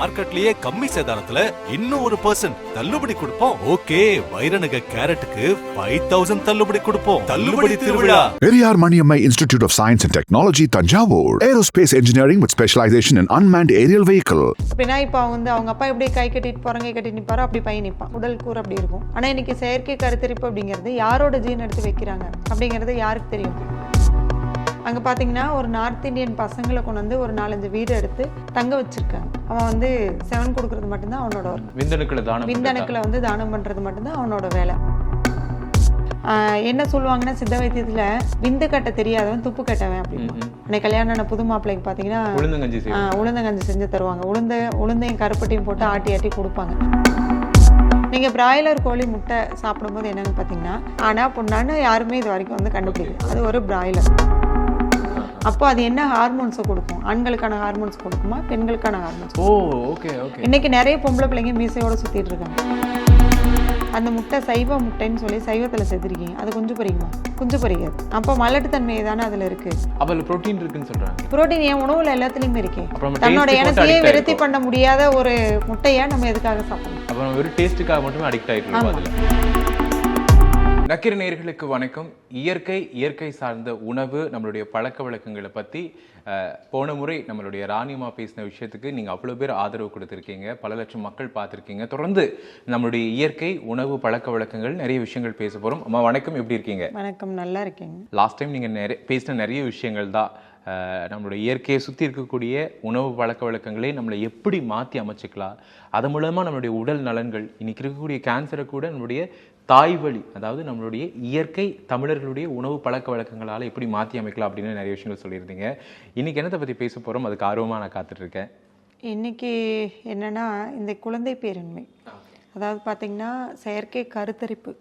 மார்க்கெட்லயே கம்மி சேதாரத்துல இன்னும் ஒரு பர்சன்ட் தள்ளுபடி கொடுப்போம். ஓகே வைரநக கேரட்டுக்கு ஃபைவ் தௌசண்ட் தள்ளுபடி கொடுப்போம். தள்ளுபடி திருவிழா. Periyar Maniammai Institute of Science and Technology, Tanjavur. Aerospace engineering with specialization in unmanned aerial vehicle. அப்படின்னா இப்போ வந்து அவங்க அப்பா எப்படி கை கட்டிட்டு போறாங்க கட்டி நிற்பாரோ அப்படி பையன் நிற்பான் உடல் கூறு அப்படி இருக்கும். ஆனால் இன்னைக்கு செயற்கை கருத்தரிப்பு அப்படிங்கிறது யாரோட ஜீன் எடுத்து வைக்கிறாங்க அப்படிங்கிறது யாருக்கு தெரியும்? அங்கே பார்த்தீங்கன்னா ஒரு நார்த் இந்தியன் பசங்களை கொண்டு வந்து ஒரு நாலஞ்சு வீடு எடுத்து தங்க வச்சிருக்காங்க. அவன் வந்து செவன் கொடுக்கறது மட்டும்தான் அவனோட ஒர்க் விந்தணுக்களை தானம் விந்தணுக்களை வந்து தானம் பண்ணுறது மட்டும்தான் அவனோட வேலை. என்ன சொல்லுவாங்கன்னா சித்த வைத்தியத்தில் விந்து கட்ட தெரியாதவன் துப்பு கட்டவன் அப்படின்னு அன்னைக்கு கல்யாணம் ஆன புது மாப்பிள்ளைக்கு பார்த்தீங்கன்னா உளுந்தங்கஞ்சி செஞ்சு தருவாங்க. உளுந்த உளுந்தையும் கருப்பட்டியும் போட்டு ஆட்டி ஆட்டி கொடுப்பாங்க. நீங்கள் பிராய்லர் கோழி முட்டை சாப்பிடும்போது என்னன்னு பார்த்தீங்கன்னா ஆனால் பொண்ணான்னு யாருமே இது வரைக்கும் வந்து கண்டுபிடிக்கல. அது ஒரு பிராய்லர். அப்போ அது என்ன ஹார்மோன்ஸை கொடுக்கும்? ஆண்களுக்கான ஹார்மோன்ஸ் கொடுக்குமா? பெண்களுக்கான ஹார்மோன்ஸ் ஓ ஓகே ஓகே. இன்னைக்கு நிறைய பொம்பளை பிள்ளைங்க மீசையோட சுற்றிட்டு இருக்காங்க. அந்த முட்டை சைவ முட்டைன்னு சொல்லி சைவத்தில் செத்துருக்கீங்க அது குஞ்சு பொரிக்குமா குஞ்சு பொரிக்காது அப்போ மலட்டுத்தன்மை தானே அதில் இருக்குது அப்ப புரோட்டீன் இருக்குன்னு சொல்றாங்க. புரோட்டீன் என் உணவுல எல்லாத்துலயுமே இருக்கே. அப்புறம் தன்னோட addict விருத்தி. பண்ண முடியாத ஒரு முட்டையை நம்ம எதுக்காக சாப்பிடணும்? அப்ப நம்ம வெறும் டேஸ்ட்டுக்காக மட்டுமே அடிக்ட். அதுல. நக்கிர நேயர்களுக்கு வணக்கம். இயற்கை இயற்கை சார்ந்த உணவு நம்மளுடைய பழக்க வழக்கங்களை அஹ், போன முறை நம்மளுடைய ராணிமா பேசின விஷயத்துக்கு நீங்க அவ்வளவு பேர் ஆதரவு கொடுத்துருக்கீங்க. பல லட்சம் மக்கள் பார்த்திருக்கீங்க. தொடர்ந்து நம்மளுடைய இயற்கை உணவு பழக்க வழக்கங்கள் நிறைய விஷயங்கள் பேச போறோம். அம்மா வணக்கம். எப்படி இருக்கீங்க? வணக்கம். நல்லா இருக்கீங்க. லாஸ்ட் டைம் நீங்கள் நிறைய பேசின நிறைய விஷயங்கள் தான். நம்மளுடைய இயற்கையை சுற்றி இருக்கக்கூடிய உணவு பழக்க வழக்கங்களை நம்மளை எப்படி மாற்றி அமைச்சிக்கலாம். அது மூலமாக நம்மளுடைய உடல் நலன்கள் இன்னைக்கு இருக்கக்கூடிய கேன்சரை கூட நம்மளுடைய தாய் வழி அதாவது நம்மளுடைய இயற்கை தமிழர்களுடைய உணவு பழக்க வழக்கங்களால் எப்படி மாற்றி அமைக்கலாம் அப்படின்னு நிறைய விஷயங்கள் சொல்லியிருந்தீங்க. இன்னைக்கு என்னத்தை பற்றி பேச போகிறோம் அதுக்கு ஆர்வமாக நான் காத்துட்டு இருக்கேன் இன்னைக்கு என்னன்னா இந்த குழந்தை பேரின்மை. அதாவது பார்த்தீங்கன்னா செயற்கை கருத்தரிப்பு.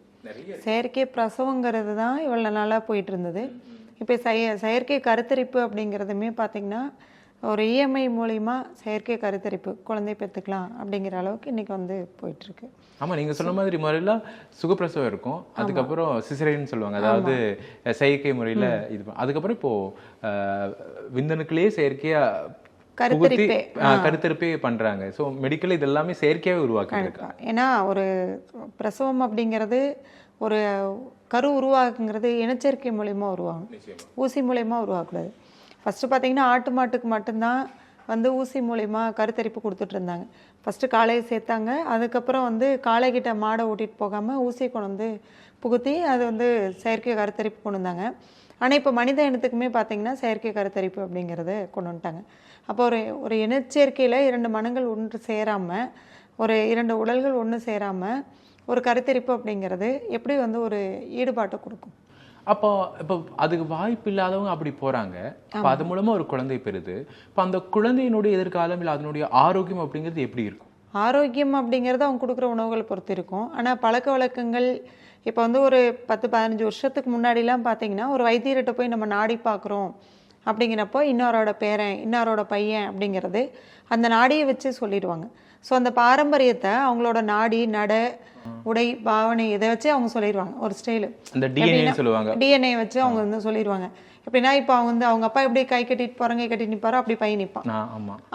செயற்கை பிரசவங்கிறது தான் இவ்வளோ நாளாக போயிட்டு இருந்தது. இப்போ செய செயற்கை கருத்தரிப்பு அப்படிங்கிறதுமே பார்த்தீங்கன்னா ஒரு இஎம்ஐ மூலிமா செயற்கை கருத்தரிப்பு குழந்தை பெற்றுக்கலாம் அப்படிங்கிற அளவுக்கு இன்னைக்கு வந்து போயிட்டுருக்கு. ஆமா நீங்க சொன்ன மாதிரி முறையெல்லாம் சுகப்பிரசவம் இருக்கும். அதுக்கப்புறம் சிசரேன்னு சொல்லுவாங்க. அதாவது செயற்கை முறையில இது அதுக்கப்புறம் இப்போ அஹ், விந்தணுக்களே செயற்கையா புகுத்தி, கருத்தரிப்பே, கருத்தரிப்பே பண்றாங்க. ஸோ மெடிக்கல் இது எல்லாமே செயற்கையாவே உருவாக்கிட்டு கண்டிப்பா. ஏன்னா ஒரு பிரசவம் அப்படிங்கிறது ஒரு கரு உருவாக்குங்கிறது இனச்சேர்க்கை மூலயமா உருவாகும். ஊசி மூலயமா உருவாக்கக்கூடாது. ஃபஸ்ட்டு பார்த்தீங்கன்னா ஆட்டு மாட்டுக்கு மட்டும்தான் வந்து ஊசி மூலயமா கருத்தரிப்பு கொடுத்துட்ருந்தாங்க ஃபஸ்ட்டு காளையை சேர்த்தாங்க. அதுக்கப்புறம் வந்து காளைகிட்ட மாடை ஓட்டிகிட்டு போகாமல் ஊசியை கொண்டு வந்து புகுத்தி அது வந்து செயற்கை கருத்தரிப்பு கொண்டு வந்தாங்க. ஆனால் இப்போ மனித இனத்துக்குமே பார்த்தீங்கன்னா செயற்கை கருத்தரிப்பு அப்படிங்கிறது கொண்டு வந்துட்டாங்க. அப்போ ஒரு ஒரு இனச்சேர்க்கையில் இரண்டு மனங்கள் ஒன்று சேராமல் ஒரு இரண்டு உடல்கள் ஒன்று சேராமல் ஒரு கருத்தரிப்பு அப்படிங்கிறது எப்படி வந்து ஒரு ஈடுபாட்டை கொடுக்கும்? அப்போ இப்போ அதுக்கு வாய்ப்பு இல்லாதவங்க அப்படி போறாங்க. அப்போ அது மூலமா ஒரு குழந்தை பெறுது. இப்போ அந்த குழந்தையினுடைய எதிர்காலம் இல்லை அதனுடைய ஆரோக்கியம் அப்படிங்கிறது எப்படி இருக்கும்? ஆரோக்கியம் அப்படிங்கிறது அவங்க கொடுக்குற உணவுகளை பொறுத்து இருக்கும். ஆனால் பழக்க வழக்கங்கள் இப்போ வந்து ஒரு பத்து பதினஞ்சு வருஷத்துக்கு முன்னாடிலாம் பார்த்தீங்கன்னா ஒரு வைத்தியர்கிட்ட போய் நம்ம நாடி பார்க்குறோம் அப்படிங்கிறப்போ இன்னொரோட பேரன் இன்னொரோட பையன் அப்படிங்கிறது அந்த நாடியை வச்சு சொல்லிடுவாங்க. ஸோ அந்த பாரம்பரியத்தை அவங்களோட நாடி நட உடை பாவனை இதை வச்சு அவங்க சொல்லிடுவாங்க ஒரு ஸ்டைலு அந்த டிஎன்ஏ சொல்லுவாங்க. டிஎன்ஏ வச்சு அவங்க வந்து சொல்லிடுவாங்க எப்படின்னா இப்போ அவங்க வந்து அவங்க அப்பா எப்படி கை கட்டிட்டு போகிறாங்க கை கட்டி நிற்பாரோ அப்படி பையன் நிற்பான்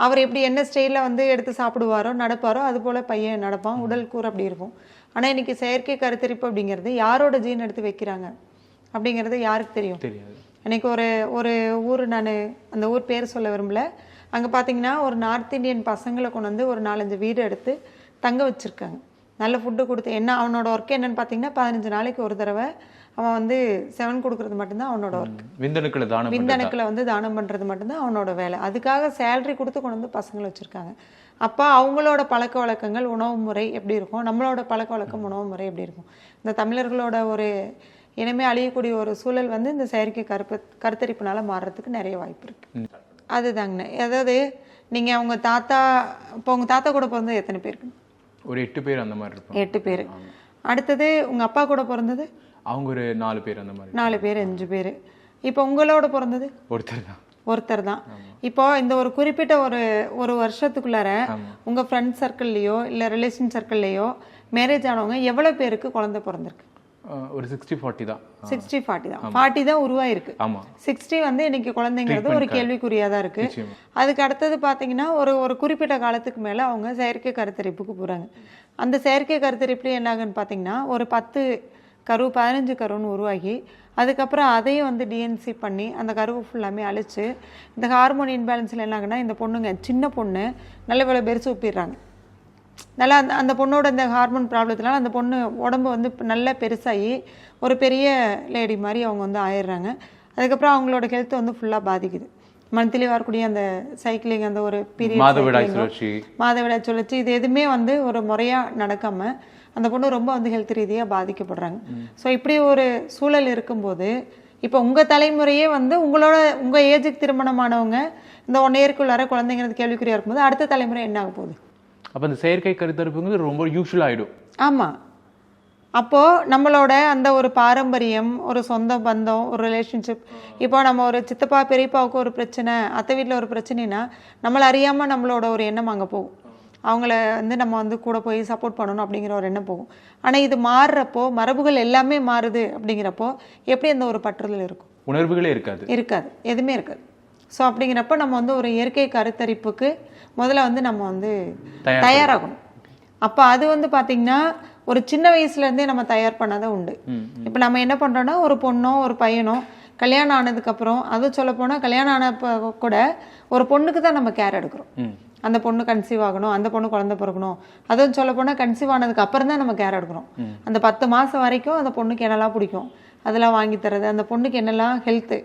அவர் எப்படி என்ன ஸ்டைலில் வந்து எடுத்து சாப்பிடுவாரோ நடப்பாரோ அது போல் பையன் நடப்பான். உடல் கூறு அப்படி இருக்கும். ஆனால் இன்னைக்கு செயற்கை கருத்தரிப்பு அப்படிங்கிறது யாரோட ஜீன் எடுத்து வைக்கிறாங்க? அப்படிங்கிறது யாருக்கு தெரியும்? எனக்கு ஒரு ஒரு ஊர் நான் அந்த ஊர் பேர் சொல்ல விரும்பல. அங்கே பார்த்தீங்கன்னா ஒரு நார்த் இந்தியன் பசங்களை கொண்டு வந்து ஒரு நாலஞ்சு வீடு எடுத்து தங்க வச்சுருக்காங்க. நல்ல ஃபுட்டு கொடுத்து என்ன அவனோட ஒர்க் என்னன்னு பார்த்தீங்கன்னா பதினஞ்சு நாளைக்கு ஒரு தடவை அவன் வந்து செவன் கொடுக்கறது மட்டும்தான் அவனோட ஒர்க் விந்தணுக்களை தானம். விந்தணுக்களை வந்து தானம் பண்ணுறது மட்டும்தான் அவனோட வேலை. அதுக்காக சேலரி கொடுத்து கொண்டு வந்து பசங்களை வச்சுருக்காங்க. அப்போ அவங்களோட பழக்க வழக்கங்கள் உணவு முறை எப்படி இருக்கும்? நம்மளோட பழக்க வழக்கம் உணவு முறை எப்படி இருக்கும்? இந்த தமிழர்களோட ஒரு இனிமே அழியக்கூடிய ஒரு சூழல் வந்து இந்த செயற்கை கருப்பு கருத்தரிப்புனால மாறுறதுக்கு நிறைய வாய்ப்பு இருக்கு. அதுதாங்கண்ணே. அதாவது நீங்கள் அவங்க தாத்தா இப்போ உங்கள் தாத்தா கூட பிறந்தது எத்தனை பேருக்கு? ஒரு எட்டு பேர் அந்த மாதிரி இருப்பாங்க எட்டு பேர். அடுத்தது உங்கள் அப்பா கூட பிறந்தது? அவங்க ஒரு நாலு பேர் அந்த மாதிரி. நாலு பேர் அஞ்சு பேர். இப்போ உங்களோட பிறந்தது? ஒருத்தர் தான். ஒருத்தர் தான். இப்போ இந்த ஒரு குறிப்பிட்ட ஒரு ஒரு வருஷத்துக்குள்ளார உங்க ஃப்ரெண்ட் சர்க்கிள்லையோ இல்ல ரிலேஷன் சர்க்கிள்லையோ மேரேஜ் ஆனவங்க எவ்வளவு பேருக்கு குழந்தை பிறந்திருக்கு? ஒரு சிக்ஸ்டி ஃபார்ட்டி தான். சிக்ஸ்டி ஃபார்ட்டி தான். ஃபார்ட்டி தான் உருவாயிருக்கு. ஆமா. சிக்ஸ்டி வந்து இன்னைக்கு குழந்தைங்கிறது ஒரு கேள்விக்குறியாக தான் இருக்கு. நிச்சயமா. அதுக்கு அடுத்தது பார்த்தீங்கன்னா ஒரு ஒரு குறிப்பிட்ட காலத்துக்கு மேலே அவங்க செயற்கை கருத்தரிப்புக்கு போகிறாங்க அந்த செயற்கை கருத்தரிப்புல என்ன ஆகுன்னு பார்த்தீங்கன்னா ஒரு பத்து கரு பதினஞ்சு கருன்னு உருவாகி அதுக்கப்புறம் அதையும் வந்து டிஎன்சி பண்ணி அந்த கருவை ஃபுல்லாமே அழிச்சு இந்த ஹார்மோன் இன்பேலன்ஸில் என்ன ஆகுன்னா இந்த பொண்ணுங்க சின்ன பொண்ணு நல்ல வேலை பெருசு ஒப்பிடுறாங்க. நல்லா அந்த அந்த பொண்ணோட இந்த ஹார்மோன் ப்ராப்ளத்தினால அந்த பொண்ணு உடம்பு வந்து நல்லா பெருசாகி ஒரு பெரிய லேடி மாதிரி அவங்க வந்து ஆயிடுறாங்க. அதுக்கப்புறம் அவங்களோட ஹெல்த் வந்து ஃபுல்லாக பாதிக்குது. மந்த்லி வரக்கூடிய அந்த சைக்கிளிங் அந்த ஒரு பீரியட் மாதவிடாய் சுழற்சி. மாதவிடாய் சுழற்சி இது எதுவுமே வந்து ஒரு முறையாக நடக்காம அந்த பொண்ணு ரொம்ப வந்து ஹெல்த் ரீதியாக பாதிக்கப்படுறாங்க. ஸோ இப்படி ஒரு சூழல் இருக்கும்போது இப்போ உங்கள் தலைமுறையே வந்து உங்களோட உங்கள் ஏஜுக்கு திருமணமானவங்க இந்த ஒன் இயர்க்குள்ளார குழந்தைங்கிறது கேள்விக்குறியாக இருக்கும்போது அடுத்த தலைமுறை என்ன ஆக போகுது அப்ப இந்த செயற்கை கருத்தரிப்புங்கிறது ரொம்ப யூஸ்வல் ஆயிடும். ஆமாம் அப்போது நம்மளோட அந்த ஒரு பாரம்பரியம் ஒரு சொந்த பந்தம் ஒரு ரிலேஷன்ஷிப் இப்போ நம்ம ஒரு சித்தப்பா பெரியப்பாவுக்கு ஒரு பிரச்சனை அத்தை வீட்டில் ஒரு பிரச்சனைனா நம்மளை அறியாமல் நம்மளோட ஒரு எண்ணம் அங்கே போகும். அவங்கள வந்து நம்ம வந்து கூட போய் சப்போர்ட் பண்ணணும் அப்படிங்கிற ஒரு எண்ணம் போகும். ஆனால் இது மாறுறப்போ மரபுகள் எல்லாமே மாறுது அப்படிங்கிறப்போ எப்படி அந்த ஒரு பற்றுதல் இருக்கும்? உணர்வுகளே இருக்காது. இருக்காது. எதுவுமே இருக்காது. ஸோ அப்படிங்கிறப்ப நம்ம வந்து ஒரு இயற்கை கருத்தரிப்புக்கு முதல்ல வந்து நம்ம வந்து தயார் தயாராகணும். அப்போ அது வந்து பாத்தீங்கன்னா ஒரு சின்ன வயசுலேருந்தே நம்ம தயார் பண்ணாதான் உண்டு. இப்போ நம்ம என்ன பண்ணுறோன்னா ஒரு பொண்ணோ ஒரு பையனோ கல்யாணம் ஆனதுக்கப்புறம் அதுவும் சொல்ல போனால் கல்யாணம் ஆனப்ப கூட ஒரு பொண்ணுக்கு தான் நம்ம கேர் எடுக்கிறோம். அந்த பொண்ணு கன்சீவ் ஆகணும் அந்த பொண்ணு குழந்தை பிறக்கணும். அதுவும் சொல்ல போனால் கன்சீவ் ஆனதுக்கு அப்புறம் தான் நம்ம கேர் எடுக்கிறோம். அந்த பத்து மாதம் வரைக்கும் அந்த பொண்ணுக்கு என்னெல்லாம் பிடிக்கும் அதெல்லாம் வாங்கி தரது அந்த பொண்ணுக்கு என்னெல்லாம் ஹெல்த்து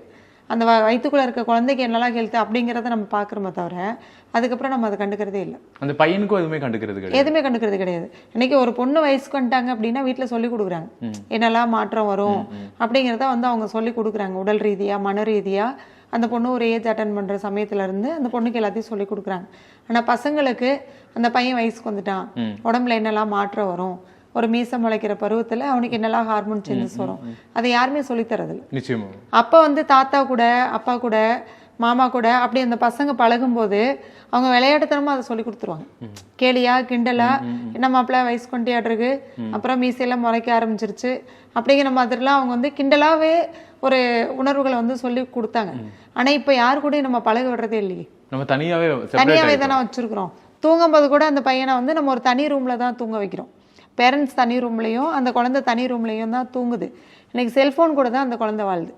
அந்த வ- வயித்துக்குள்ள இருக்க குழந்தைக்கு என்னெல்லாம் ஹெல்த் அப்படிங்கிறத நம்ம பார்க்குறோமே தவிர அதுக்கப்புறம் நம்ம அதை கண்டுக்கிறதே இல்லை. அந்த பையனுக்கும் எதுவுமே கண்டுக்கிறது கிடையாது. எதுவுமே கண்டுக்கிறது கிடையாது. இன்னைக்கு ஒரு பொண்ணு வயசுக்கு வந்துட்டாங்க அப்படின்னா வீட்டில் சொல்லி கொடுக்குறாங்க. என்னெல்லாம் மாற்றம் வரும் அப்படிங்கிறத வந்து அவங்க சொல்லி கொடுக்குறாங்க. உடல் ரீதியா மன ரீதியா. அந்த பொண்ணு ஒரு ஏஜ் அட்டன் பண்ற சமயத்துல இருந்து அந்த பொண்ணுக்கு எல்லாத்தையும் சொல்லி கொடுக்குறாங்க. ஆனா பசங்களுக்கு அந்த பையன் வயசுக்கு வந்துட்டான். உடம்புல என்னெல்லாம் மாற்றம் வரும்? ஒரு மீசம் முளைக்கிற பருவத்துல அவனுக்கு என்னெல்லாம் ஹார்மோன் சேஞ்சஸ் வரும்? அதை யாருமே சொல்லித் தரதில்லை. நிச்சயமா. அப்போ வந்து தாத்தா கூட அப்பா கூட மாமா கூட அப்படி அந்த பசங்க பழகும்போது அவங்க விளையாட்டுத்தனமா அதை சொல்லி கொடுத்துருவாங்க. கேலியா கிண்டலா என்ன மாப்பிள்ள வயசு கொண்டியாடுறது அப்புறம் மீசையெல்லாம் முளைக்க ஆரம்பிச்சிருச்சு. அப்படிங்கிற மாதிரிலாம் அவங்க வந்து கிண்டலாவே ஒரு உணர்வுகளை வந்து சொல்லி கொடுத்தாங்க. ஆனா இப்போ யாரு கூடயும் நம்ம பழக விடுறதே இல்லையே. நம்ம தனியாவே தனியாவே செப்பரேட் தானே வச்சிருக்கிறோம். தூங்கும்போது கூட அந்த பையனை வந்து நம்ம ஒரு தனி ரூம்ல தான் தூங்க வைக்கிறோம். பேரண்ட்ஸ் தனி ரூம்லையும் அந்த குழந்தை தனி ரூம்லையும் தான் தூங்குது. இன்றைக்கி செல்ஃபோன் கூட தான் அந்த குழந்தை வாழுது.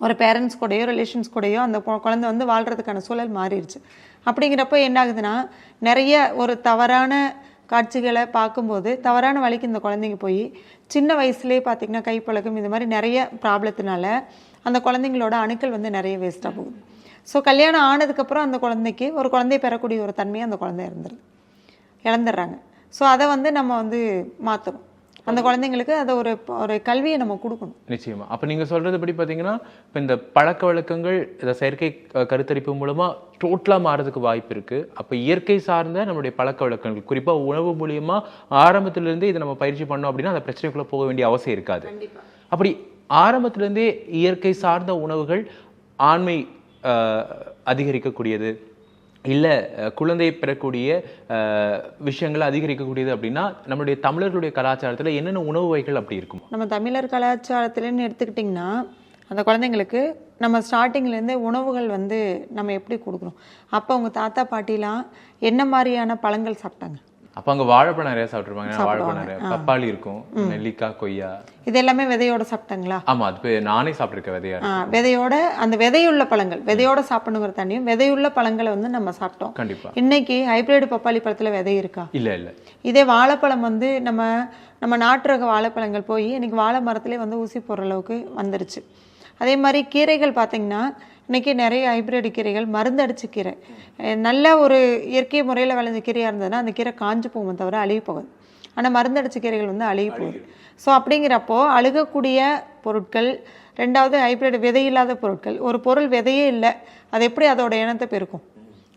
ஒரு பேரண்ட்ஸ் கூடயோ ரிலேஷன்ஸ் கூடயோ அந்த பொ- குழந்தை வந்து வாழ்கிறதுக்கான சூழல் மாறிடுச்சு. அப்படிங்கிறப்ப என்ன ஆகுதுன்னா நிறைய ஒரு தவறான காட்சிகளை பார்க்கும்போது தவறான வழிக்கு இந்த குழந்தைங்க போய் சின்ன வயசுலேயே பார்த்தீங்கன்னா கைப்பழக்கம் இந்த மாதிரி நிறைய ப்ராப்ளத்தினால அந்த குழந்தைங்களோட அணுக்கள் வந்து நிறைய வேஸ்ட்டாக போகுது. ஸோ கல்யாணம் ஆனதுக்கப்புறம் அந்த குழந்தைக்கு ஒரு குழந்தைய பெறக்கூடிய ஒரு தன்மையை அந்த குழந்தை இறந்துருது இழந்துடுறாங்க. ஸோ அதை வந்து நம்ம வந்து மாற்றணும் அந்த குழந்தைங்களுக்கு அதை ஒரு ஒரு கல்வியை நம்ம கொடுக்கணும். நிச்சயமா. அப்ப நீங்க சொல்றது படி பாத்தீங்கன்னா இப்ப இந்த பழக்க வழக்கங்கள் இந்த செயற்கை கருத்தரிப்பு மூலமா டோட்டலா மாறதுக்கு வாய்ப்பு இருக்கு. அப்ப இயற்கை சார்ந்த நம்மளுடைய பழக்க வழக்கங்கள் குறிப்பா உணவு மூலியமா ஆரம்பத்துல இருந்தே இதை நம்ம பயிற்சி பண்ணோம் அப்படின்னா அந்த பிரச்சனைக்குள்ள போக வேண்டிய அவசியம் இருக்காது. அப்படி ஆரம்பத்துல இருந்தே இயற்கை சார்ந்த உணவுகள் ஆண்மை அதிகரிக்கக்கூடியது. இல்லை குழந்தை பெறக்கூடிய விஷயங்கள் விஷயங்களை அதிகரிக்கக்கூடியது அப்படின்னா நம்மளுடைய தமிழர்களுடைய கலாச்சாரத்தில் என்னென்ன உணவு வகைகள் அப்படி இருக்கும்? நம்ம தமிழர் கலாச்சாரத்துலன்னு எடுத்துக்கிட்டிங்கன்னா அந்த குழந்தைங்களுக்கு நம்ம ஸ்டார்டிங்லேருந்தே உணவுகள் வந்து நம்ம எப்படி கொடுக்குறோம் அப்போ அவங்க தாத்தா பாட்டிலாம் என்ன மாதிரியான பழங்கள் சாப்பிட்டாங்க? அப்ப அங்க வாழைப்பழம் நிறைய சாப்பிட்டுருப்பாங்க. ஏன்னா வாழைப்பழம் நிறைய. பப்பாளி இருக்கும். நெல்லிக்காய் கொய்யா. இது எல்லாமே விதையோட சாப்பிட்டாங்களா? ஆமா அது நானே சாப்பிட்டிருக்கேன் விதையா விதையோட அந்த விதையுள்ள பழங்கள் விதையோட சாப்பிடணுங்கிற தண்ணியும் விதையுள்ள பழங்களை வந்து நம்ம சாப்பிட்டோம். கண்டிப்பா. இன்னைக்கு ஹைபிரிட் பப்பாளி பழத்துல விதை இருக்கா? இல்ல இல்ல. இதே வாழைப்பழம் வந்து நம்ம நம்ம நாட்டு ரக வாழைப்பழங்கள் போய் இன்னைக்கு வாழை மரத்திலே வந்து ஊசி போடுற அளவுக்கு வந்துருச்சு. அதே மாதிரி கீரைகள் பார்த்தீங்கன்னா இன்னைக்கு நிறைய ஹைபிரிட் கீரைகள் மருந்தடிச்ச கீரை. நல்ல ஒரு இயற்கை முறையில் விளைஞ்ச கீரையாக இருந்ததுன்னா அந்த கீரை காஞ்சு போகும் தவிர அழுகி போகாது. ஆனால் மருந்தடிச்ச கீரைகள் வந்து அழுகி போகுது. ஸோ அப்படிங்கிறப்போ அழுகக்கூடிய பொருட்கள் ரெண்டாவது ஹைபிரிட் விதையில்லாத பொருட்கள் ஒரு பொருள் விதையே இல்லை அது எப்படி அதோட இனத்தை பெருக்கும்?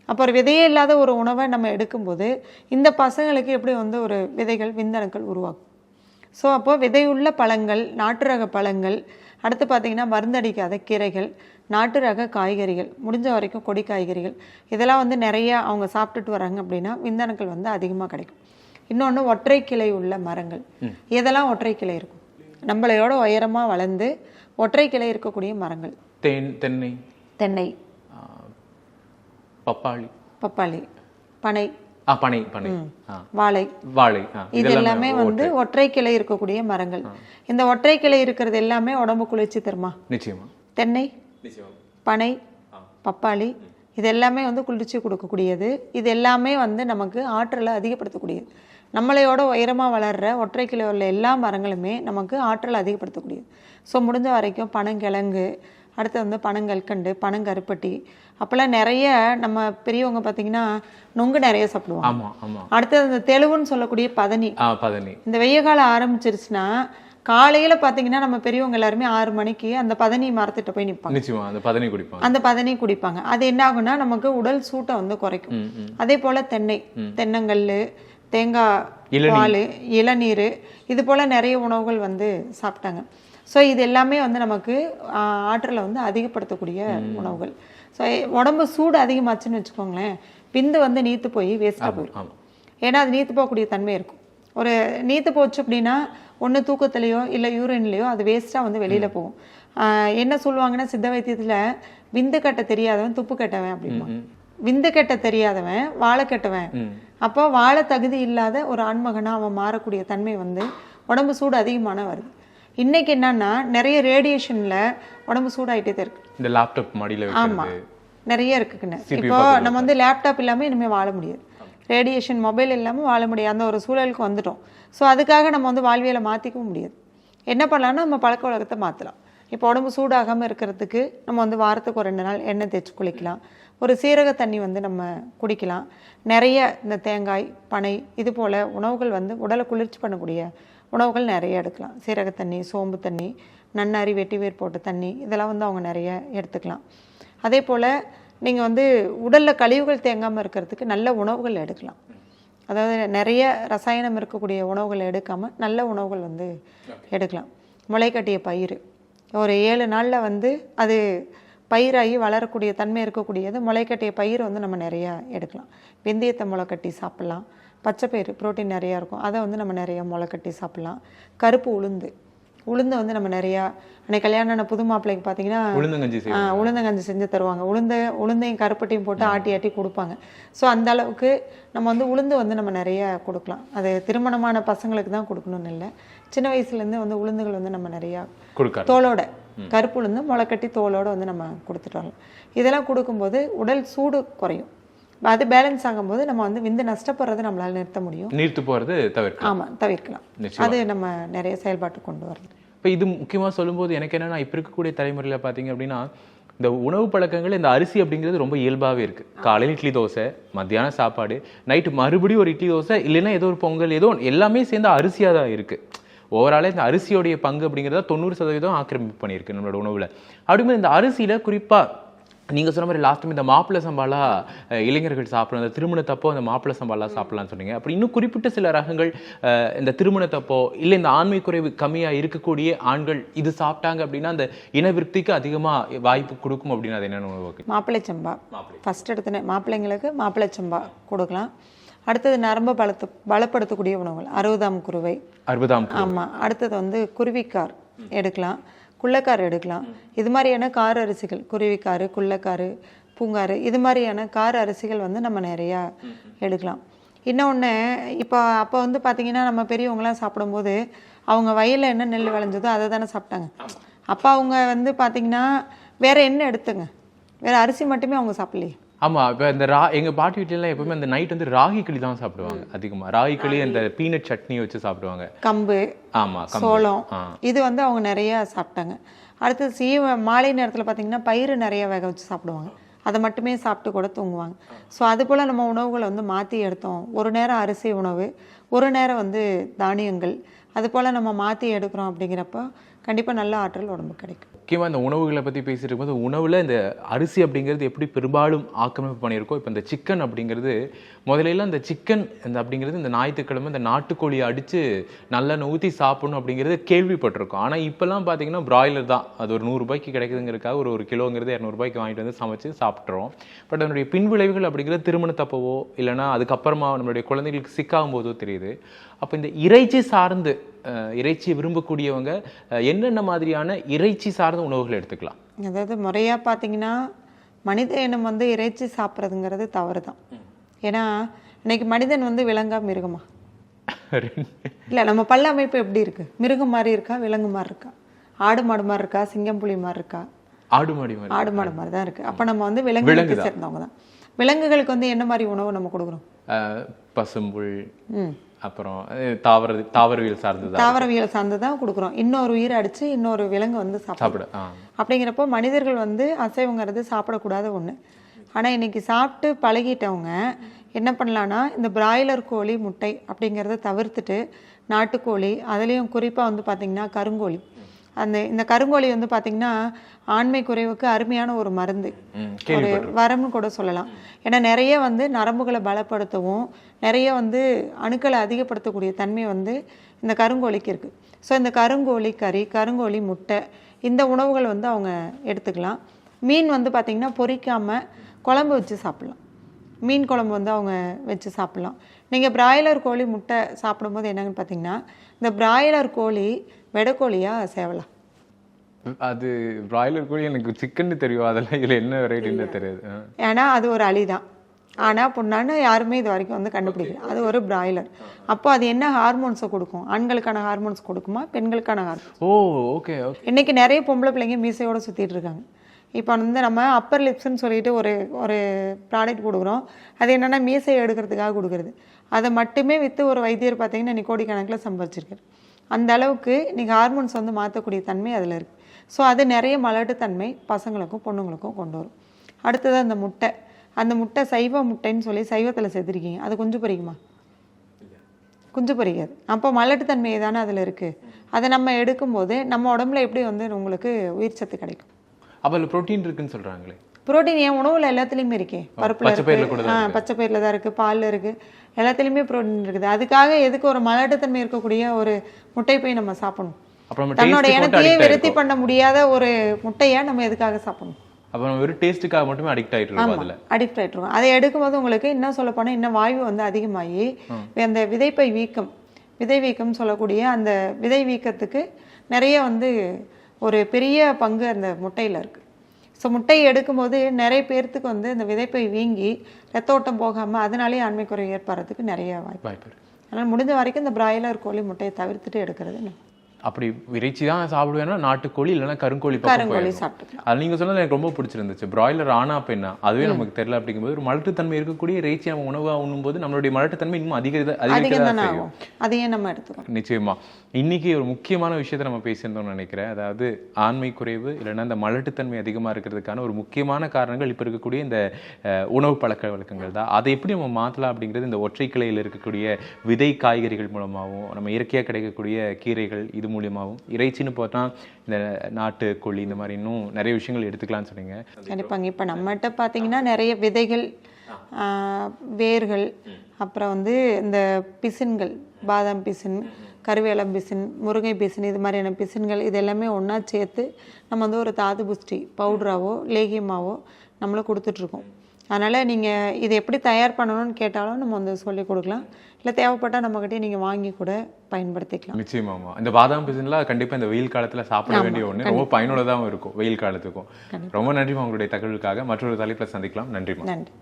அப்போ ஒரு விதையே இல்லாத ஒரு உணவை நம்ம எடுக்கும்போது இந்த பசங்களுக்கு எப்படி வந்து ஒரு விதைகள் விந்தணுக்கள் உருவாகும்? ஸோ அப்போ விதையுள்ள பழங்கள் நாட்டு ரக பழங்கள் அடுத்து பார்த்தீங்கன்னா மருந்தடிக்காத கீரைகள் நாட்டு ரக காய்கறிகள் முடிஞ்ச வரைக்கும் கொடி காய்கறிகள் இதெல்லாம் வந்து நிறைய அவங்க சாப்பிட்டுட்டு வராங்க அப்படின்னா விந்தணுக்கள் வந்து அதிகமாக கிடைக்கும். இன்னொன்று ஒற்றை கிளை உள்ள மரங்கள். எதெல்லாம் ஒற்றை கிளை இருக்கும். நம்மளையோட உயரமாக வளர்ந்து ஒற்றை கிளை இருக்கக்கூடிய மரங்கள். தேன் தென்னை. தென்னை. பப்பாளி. பப்பாளி. பனை. பனை பனை. வாழை. வாழை இது எல்லாமே வந்து ஒற்றை. கிளை இருக்கக்கூடிய மரங்கள். இந்த ஒற்றை கிளை இருக்கிறது எல்லாமே உடம்பு குளிர்ச்சி தருமா? நிச்சயமா. தென்னை. பனை பப்பாளி இது எல்லாமே வந்து குளிர்ச்சி கொடுக்கக்கூடியது. இது எல்லாமே வந்து நமக்கு ஆற்றலை அதிகப்படுத்தக்கூடியது. நம்மளையோட உயரமாக வளர்ற ஒற்றை கிலோ உள்ள எல்லா மரங்களுமே நமக்கு ஆற்றலை அதிகப்படுத்தக்கூடியது. ஸோ முடிஞ்ச வரைக்கும் பனங்கிழங்கு அடுத்து வந்து பனங்கற்கண்டு பனங்கருப்பட்டி அப்போல்லாம் நிறைய நம்ம பெரியவங்க பார்த்தீங்கன்னா நொங்கு நிறைய சாப்பிடுவாங்க. ஆமா ஆமா. அடுத்தது அந்த தெளுவுன்னு சொல்லக்கூடிய பதனி. பதனி. இந்த வெய்ய காலம் ஆரம்பிச்சிருச்சுன்னா காலையில் பார்த்தீங்கன்னா நம்ம பெரியவங்க எல்லாருமே ஆறு மணிக்கு அந்த பதனி மரத்திட்ட போய் நிற்பாங்க நிச்சயமா அந்த பதனி குடிப்பாங்க. அந்த பதனி குடிப்பாங்க. அது என்ன ஆகும்னா நமக்கு உடல் சூட்டை வந்து குறைக்கும். அதே போல் தென்னை தென்னங்கல் தேங்காய். பால் இளநீர் இது போல் நிறைய உணவுகள் வந்து சாப்பிட்டாங்க. ஸோ இது எல்லாமே வந்து நமக்கு ஆஹ், ஆற்றலை வந்து அதிகப்படுத்தக்கூடிய உணவுகள். ஸோ உடம்பு சூடு அதிகமாச்சுன்னு வச்சுக்கோங்களேன் விந்து வந்து நீத்து போய் வேஸ்ட்டாக போயிடும் ஏன்னா அது நீத்து போகக்கூடிய தன்மை இருக்கும். ஒரு நீத்து போச்சு அப்படின்னா ஒன்று தூக்கத்துலேயோ இல்லை யூரின்லேயோ அது வேஸ்ட்டாக வந்து வெளியில் போகும். என்ன சொல்லுவாங்கன்னா சித்த வைத்தியத்தில் விந்து கட்ட தெரியாதவன் துப்பு கட்டவன் அப்படிமா விந்து கட்ட தெரியாதவன் வாழை கட்டவன். அப்போ வாழ தகுதி இல்லாத ஒரு ஆண்மகனா அவன் மாறக்கூடிய தன்மை வந்து உடம்பு சூடு அதிகமான வருது. இன்னைக்கு என்னன்னா நிறைய ரேடியேஷன்ல உடம்பு சூடாயிட்டே தான் இருக்கு. இந்த லேப்டாப் மடியில ஆமா. வைக்கிறது நிறைய இருக்குன்னு CPU இப்போ நம்ம வந்து லேப்டாப் இல்லாமல் இனிமேல் வாழ முடியாது. ரேடியேஷன் மொபைல் இல்லாமல் வாழ முடியாது. அந்த ஒரு சூழலுக்கு வந்துட்டோம். ஸோ அதுக்காக நம்ம வந்து வாழ்வியலை மாற்றிக்கவும் முடியாது. என்ன பண்ணலாம்னா நம்ம பழக்க வழக்கத்தை மாற்றலாம் இப்போ உடம்பு சூடாகாமல் இருக்கிறதுக்கு நம்ம வந்து வாரத்துக்கு ஒரு ரெண்டு நாள் எண்ணெய் தேய்ச்சி குளிக்கலாம். ஒரு சீரக தண்ணி வந்து நம்ம குடிக்கலாம். நிறைய இந்த தேங்காய் பனை இது போல் உணவுகள் வந்து உடலை குளிர்ச்சி பண்ணக்கூடிய உணவுகள் நிறைய எடுக்கலாம். சீரக தண்ணி சோம்பு தண்ணி நன்னாரி வெட்டிவேர் போட்ட தண்ணி இதெல்லாம் வந்து அவங்க நிறைய எடுத்துக்கலாம். அதே போல் நீங்கள் வந்து உடலில் கழிவுகள் தேங்காமல் இருக்கிறதுக்கு நல்ல உணவுகள் எடுக்கலாம். அதாவது நிறைய ரசாயனம் இருக்கக்கூடிய உணவுகளை எடுக்காமல் நல்ல உணவுகள் வந்து எடுக்கலாம். முளைக்கட்டிய பயிர் ஒரு ஏழு நாளில் வந்து அது பயிராகி வளரக்கூடிய தன்மை இருக்கக்கூடியது. முளைக்கட்டிய பயிர் வந்து நம்ம நிறையா எடுக்கலாம். வெந்தயத்தை முளைக்கட்டி சாப்பிட்லாம். பச்சைப்பயிறு புரோட்டீன் நிறையா இருக்கும். அதை வந்து நம்ம நிறையா முளைக்கட்டி சாப்பிட்லாம். கருப்பு உளுந்து. உளுந்து வந்து நம்ம நிறையா அன்னைக்கு கல்யாணம் ஆன புது மாப்பிள்ளைக்கு பார்த்தீங்கன்னா உளுந்தங்கஞ்சி செஞ்சு தருவாங்க. உளுந்த உளுந்தையும் கருப்பட்டியும் போட்டு ஆட்டி ஆட்டி கொடுப்பாங்க. ஸோ அந்த அளவுக்கு நம்ம வந்து உளுந்து வந்து நம்ம நிறைய கொடுக்கலாம். அது திருமணமான பசங்களுக்கு தான் கொடுக்கணும்னு இல்லை. சின்ன வயசுலேருந்து வந்து உளுந்துகள் வந்து நம்ம நிறையா தோலோட கருப்பு உளுந்து முளைக்கட்டி தோலோட வந்து நம்ம கொடுத்துட்டு வரலாம். இதெல்லாம் கொடுக்கும்போது உடல் சூடு குறையும். அது பேலன்ஸ் ஆகும்போது நம்ம வந்து விந்து நஷ்டப்படுறதை நம்மளால நிறுத்த முடியும். நீர்த்து போறது தவிர்க்கலாம். ஆமாம் தவிர்க்கலாம். அது நம்ம நிறைய செயல்பாட்டுக்கு கொண்டு வரலாம் இப்போ இது முக்கியமா சொல்லும்போது எனக்கு என்னன்னா இப்போ இருக்கக்கூடிய தலைமுறையில பார்த்தீங்க அப்படின்னா இந்த உணவு பழக்கங்கள் இந்த அரிசி அப்படிங்கிறது ரொம்ப இயல்பாவே இருக்கு. காலையில் இட்லி தோசை மத்தியானம் சாப்பாடு நைட்டு மறுபடியும் ஒரு இட்லி தோசை இல்லைன்னா ஏதோ ஒரு பொங்கல் ஏதோ. எல்லாமே சேர்ந்து அரிசியாக தான் இருக்கு. ஓவராலே இந்த அரிசியோடைய பங்கு அப்படிங்கிறத தொண்ணூறு சதவீதம் ஆக்கிரமிப்பு பண்ணியிருக்கு நம்மளோட உணவுல. அப்படிங்கும்போது இந்த அரிசியில குறிப்பா நீங்க சொன்ன மாதிரி லாஸ்ட் இந்த மாப்பிள்ளை சம்பாலா இளைஞர்கள் சாப்பிடணும். அந்த திருமணத்தப்போ அந்த மாப்பிள்ளை சம்பாலா சாப்பிடலாம்னு சொன்னீங்க. அப்படி இன்னும் குறிப்பிட்ட சில ரகங்கள் இந்த திருமணத்தப்போ இல்லை இந்த ஆண்மை குறைவு கம்மியா இருக்கக்கூடிய ஆண்கள் இது சாப்பிட்டாங்க அப்படின்னா அந்த இனவிருத்திக்கு அதிகமா வாய்ப்பு கொடுக்கும் அப்படின்னு அது என்னென்ன உணவு? மாப்பிள்ளை சம்பா. மாப்பிள்ளை. ஃபர்ஸ்ட் எடுத்தனே மாப்பிள்ளைங்களுக்கு மாப்பிள்ளை சம்பா கொடுக்கலாம். அடுத்தது நரம்பு பலத்து பலப்படுத்தக்கூடிய உணவுகள். அறுபதாம் குருவை. அறுபதாம். ஆமாம் அடுத்தது வந்து குருவிக்கார் எடுக்கலாம். குள்ளக்கார் எடுக்கலாம். இது மாதிரியான கார அரிசிகள் குருவிக்காரு குள்ளக்காரு பூங்காறு இது மாதிரியான கார அரிசிகள் வந்து நம்ம நிறையா எடுக்கலாம். இன்னொன்று இப்போ அப்போ வந்து பார்த்தீங்கன்னா நம்ம பெரியவங்களாம் சாப்பிடும்போது அவங்க வயலில் என்ன நெல் விளைஞ்சதோ அதை தானே சாப்பிட்டாங்க. அப்போ அவங்க வந்து பார்த்தீங்கன்னா வேற என்ன எடுத்துங்க? வேற அரிசி மட்டுமே அவங்க சாப்பிடலையே. ஆமா இப்ப இந்த ரா எங்க பாட்டி வீட்டுல எல்லாம் எப்பவுமே அந்த நைட் வந்து ராகி களி தான் சாப்பிடுவாங்க அதிகமா. ராகி களி அந்த பீனட் சட்னி வச்சு சாப்பிடுவாங்க. கம்பு ஆமா கம்பு. சோளம். இது வந்து அவங்க நிறைய சாப்பிட்டாங்க. அடுத்தது சீவ மாலை நேரத்தில் பார்த்தீங்கன்னா பயிறு நிறைய வேக வச்சு சாப்பிடுவாங்க. அதை மட்டுமே சாப்பிட்டு கூட தூங்குவாங்க. ஸோ அது போல் நம்ம உணவுகளை வந்து மாற்றி எடுத்தோம். ஒரு நேரம் அரிசி உணவு ஒரு நேரம் வந்து தானியங்கள். அது போல் நம்ம மாற்றி எடுக்கிறோம் அப்படிங்கிறப்போ கண்டிப்பாக நல்ல ஆற்றல் உடம்பு கிடைக்கும். முக்கியமாக இந்த உணவுகளை பற்றி பேசிட்டு இருக்கும்போது உணவில் இந்த அரிசி அப்படிங்கிறது எப்படி பெரும்பாலும் ஆக்கிரமிப்பு பண்ணியிருக்கோம்? இப்போ இந்த சிக்கன் அப்படிங்கிறது முதலையெல்லாம் இந்த சிக்கன் இந்த அப்படிங்கிறது இந்த ஞாயிற்றுக்கிழமை இந்த நாட்டுக்கோழியை அடித்து நல்லா ஊற்றி சாப்பிடணும் அப்படிங்கிறது கேள்விப்பட்டிருக்கோம். ஆனால் இப்போல்லாம் பார்த்தீங்கன்னா பிராய்லர் தான். அது ஒரு நூறு ரூபாய்க்கு ஒரு ஒரு கிலோங்கிறது இரநூறுபாய்க்கு வாங்கிட்டு வந்து சமைச்சு சாப்பிட்றோம் பட் அதனுடைய பின்விளைவுகள் அப்படிங்கிறது திருமணத்தப்பவோ இல்லைனா அதுக்கப்புறமா நம்மளுடைய குழந்தைகளுக்கு சிக்காகும் போதோ தெரியுது. அப்போ இந்த இறைச்சி சார்ந்து இறைச்சி இறைச்சியை விரும்பக்கூடியவங்க என்னென்ன மாதிரியான இறைச்சி சார்ந்த உணவுகள் எடுத்துக்கலாம். அதாவது முறையாக பார்த்தீங்கன்னா மனித இனம் வந்து இறைச்சி சாப்பிட்றதுங்கிறது தவறு தான் ஏன்னா இன்னைக்கு மனிதன் வந்து விலங்கா மிருகமா? இல்லை நம்ம பல்ல அமைப்பு எப்படி இருக்கு? மிருகம் மாதிரி இருக்கா? விலங்கு மாதிரி இருக்கா? ஆடு மாடு மாதிரி இருக்கா? சிங்கம் புலி மாதிரி இருக்கா? ஆடு மாடி மாதிரி ஆடு மாடு மாதிரி தான் இருக்கு. அப்போ நம்ம வந்து விலங்குகளுக்கு. சேர்ந்தவங்க தான் விலங்குகளுக்கு வந்து என்ன மாதிரி உணவு நம்ம கொடுக்குறோம் பசும்புல் அப்புறம் தாவர தாவரவியல் சார்ந்ததா? தாவரவியல் சார்ந்து தான் கொடுக்குறோம். இன்னொரு உயிரை அடிச்சு இன்னொரு விலங்கு வந்து சாப்பிடும். அப்படிங்கிறப்போ மனிதர்கள் வந்து அசைவங்கிறது சாப்பிடக்கூடாத ஒன்று ஆனால் இன்னைக்கு சாப்பிட்டு பழகிட்டவங்க என்ன பண்ணலான்னா இந்த பிராய்லர் கோழி முட்டை அப்படிங்கிறத தவிர்த்துட்டு நாட்டுக்கோழி அதுலேயும் குறிப்பாக வந்து பார்த்திங்கன்னா கருங்கோழி. அந்த இந்த கருங்கோழி வந்து பார்த்திங்கன்னா ஆண்மை குறைவுக்கு அருமையான ஒரு மருந்து. ஒரு. வரம்னு கூட சொல்லலாம். ஏன்னா நிறைய வந்து நரம்புகளை பலப்படுத்தவும் நிறைய வந்து அணுக்களை அதிகப்படுத்தக்கூடிய தன்மை வந்து இந்த கருங்கோழிக்கு இருக்குது ஸோ இந்த கருங்கோழி கறி கருங்கோழி முட்டை இந்த உணவுகள் வந்து அவங்க எடுத்துக்கலாம். மீன் வந்து பார்த்திங்கன்னா பொரிக்காமல் குழம்பு வச்சு சாப்பிட்லாம். மீன் குழம்பு வந்து அவங்க வச்சு சாப்பிட்லாம். நீங்கள் பிராய்லர் கோழி முட்டை சாப்பிடும்போது என்னன்னு பார்த்தீங்கன்னா இந்த பிராய்லர் கோழி வெடைக்கோழியா சேவலா? அது பிராய்லர் கோழி எனக்கு சிக்கன் தெரியும். அதெல்லாம் இதுல என்ன வெரைட்டின்னு தெரியாது. ஏன்னா அது ஒரு அலி தான். ஆனால் பொண்ணான்னு யாருமே இது வரைக்கும் வந்து கண்டுபிடிக்கல. அது ஒரு பிராய்லர் அப்போ அது என்ன ஹார்மோன்ஸை கொடுக்கும்? ஆண்களுக்கான ஹார்மோன்ஸ் கொடுக்குமா பெண்களுக்கான ஹார்மோன்ஸ் ஓ ஓகே ஓகே இன்னைக்கு நிறைய பொம்பளை பிள்ளைங்க மீசையோட சுற்றிட்டு இருக்காங்க. இப்போ வந்து நம்ம அப்பர் லிப்ஸ்ன்னு சொல்லிட்டு ஒரு ஒரு ப்ராடக்ட் கொடுக்குறோம். அது என்னென்னா மீசை எடுக்கிறதுக்காக கொடுக்குறது. அதை மட்டுமே விற்று ஒரு வைத்தியர் பார்த்தீங்கன்னா இன்னைக்கு கோடிக்கணக்கில் சம்பாதிச்சிருக்காரு அந்த அளவுக்கு இன்னைக்கு ஹார்மோன்ஸ் வந்து மாற்றக்கூடிய தன்மை அதில் இருக்குது ஸோ அது நிறைய மலட்டுத்தன்மை பசங்களுக்கும் பொண்ணுங்களுக்கும் கொண்டு வரும். அடுத்தது அந்த முட்டை. அந்த முட்டை சைவ முட்டைன்னு சொல்லி சைவத்தில் செத்துருக்கீங்க அது கொஞ்சம் பொரிக்குமா? குஞ்சு பொரிக்காது. அப்போ மலட்டுத்தன்மை தானே அதில் இருக்குது அதை நம்ம எடுக்கும்போது நம்ம உடம்புல எப்படி வந்து உங்களுக்கு உயிர் சத்து கிடைக்கும்? அப்ப அதுல புரோட்டீன் இருக்குன்னு சொல்றாங்களே. புரோட்டீன் என் உணவுல எல்லாத்துலேயுமே இருக்கே. பருப்புல இருக்கு. தான் ஆ பச்சை பயிரில் தான் இருக்குது பாலில் இருக்குது எல்லாத்துலேயுமே புரோட்டீன் இருக்குது. அதுக்காக எதுக்கு ஒரு மலட்டுத்தன்மை இருக்கக்கூடிய ஒரு முட்டை போய் நம்ம சாப்பிடணும்? தன்னோட இனத்தையே விருத்தி பண்ண முடியாத ஒரு முட்டையை நம்ம எதுக்காக சாப்பிடணும்? அப்ப நம்ம வெறும் டேஸ்ட்டுக்காக மட்டுமே அடிக்ட் ஆயிட்டு இருக்கோம் அதுல. அடிக்ட் ஆகிட்டுருவோம் அதை எடுக்கும்போது உங்களுக்கு இன்னும் சொல்ல போனால் இன்னும் வாயு வந்து அதிகமாகி அந்த விதைப்பை வீக்கம் விதை வீக்கம் சொல்லக்கூடிய அந்த விதை வீக்கத்துக்கு நிறைய வந்து ஒரு பெரிய பங்கு அந்த முட்டையில் இருக்குது ஸோ முட்டையை எடுக்கும்போது நிறைய பேர்த்துக்கு வந்து இந்த விதைப்பை வீங்கி ரத்த ஓட்டம் போகாமல் அதனாலேயே ஆண்மை குறை ஏற்படுறதுக்கு நிறைய வாய்ப்பு வாய்ப்பு அதனால் முடிஞ்ச வரைக்கும் இந்த பிராய்லர் கோழி முட்டையை தவிர்த்துட்டு எடுக்கிறது. அப்படி இறைச்சி தான் சாப்பிடுவேன்னா நாட்டுக்கோழி இல்லைன்னா கருங்கோழி பக்கம் அது நீங்க சொன்னது எனக்கு ரொம்ப பிடிச்சிருந்துச்சு. பிராய்லர் ஆனா பெண்ணா அதுவே நமக்கு தெரியல அப்படிங்கும்போது ஒரு மலட்டுத்தன்மை இருக்கக்கூடிய இறைச்சி நம்ம உணவா உண்ணும்போது நம்மளுடைய மலட்டுத்தன்மை இன்னும் அதிக அதிகம் அதையே நம்ம எடுத்துக்கணும். நிச்சயமா. இன்னைக்கு ஒரு முக்கியமான விஷயத்தை நம்ம பேசியிருந்தோம்னு நினைக்கிறேன். அதாவது ஆண்மை குறைவு இல்லைன்னா இந்த மலட்டுத்தன்மை அதிகமா இருக்கிறதுக்கான ஒரு முக்கியமான காரணங்கள் இப்ப இருக்கக்கூடிய இந்த உணவு பழக்க வழக்கங்கள் தான். அதை எப்படி நம்ம மாத்தலாம் அப்படிங்கிறது இந்த ஒற்றை கிளையில் இருக்கக்கூடிய விதை காய்கறிகள் மூலமாகவும் நம்ம இயற்கையா கிடைக்கக்கூடிய கீரைகள் இது மூலியமாகவும் இறைச்சின்னு பார்த்தா இந்த நாட்டு கோழி இந்த மாதிரி இன்னும் நிறைய விஷயங்கள் எடுத்துக்கலாம்னு சொன்னீங்க. கண்டிப்பாங்க. இப்போ நம்மகிட்ட பார்த்தீங்கன்னா நிறைய விதைகள் வேர்கள் அப்புறம் வந்து இந்த பிசின்கள் பாதாம் பிசின் கருவேலம் பிசின் முருங்கை பிசின் இது மாதிரியான பிசின்கள் இது எல்லாமே ஒன்றா சேர்த்து நம்ம வந்து ஒரு தாது புஷ்டி பவுடராகவோ லேகியமாவோ நம்மளும் கொடுத்துட்ருக்கோம் அதனால் நீங்கள் இதை எப்படி தயார் பண்ணணும்னு கேட்டாலும் நம்ம வந்து சொல்லிக் கொடுக்கலாம். இல்லை தேவைப்பட்டால் நம்மக்கிட்டே நீங்கள் வாங்கி கூட பயன்படுத்திக்கலாம். நிச்சயமாமா இந்த பாதாம் பிசின்லாம் கண்டிப்பா இந்த வெயில் காலத்துல சாப்பிட வேண்டிய ஒண்ணு. ரொம்ப பயனுள்ளதாகவும் இருக்கும் வெயில் காலத்துக்கும். ரொம்ப நன்றிமா உங்களுடைய தகவலுக்காக. மற்றொரு தலைப்புல சந்திக்கலாம். நன்றிமா நன்றி.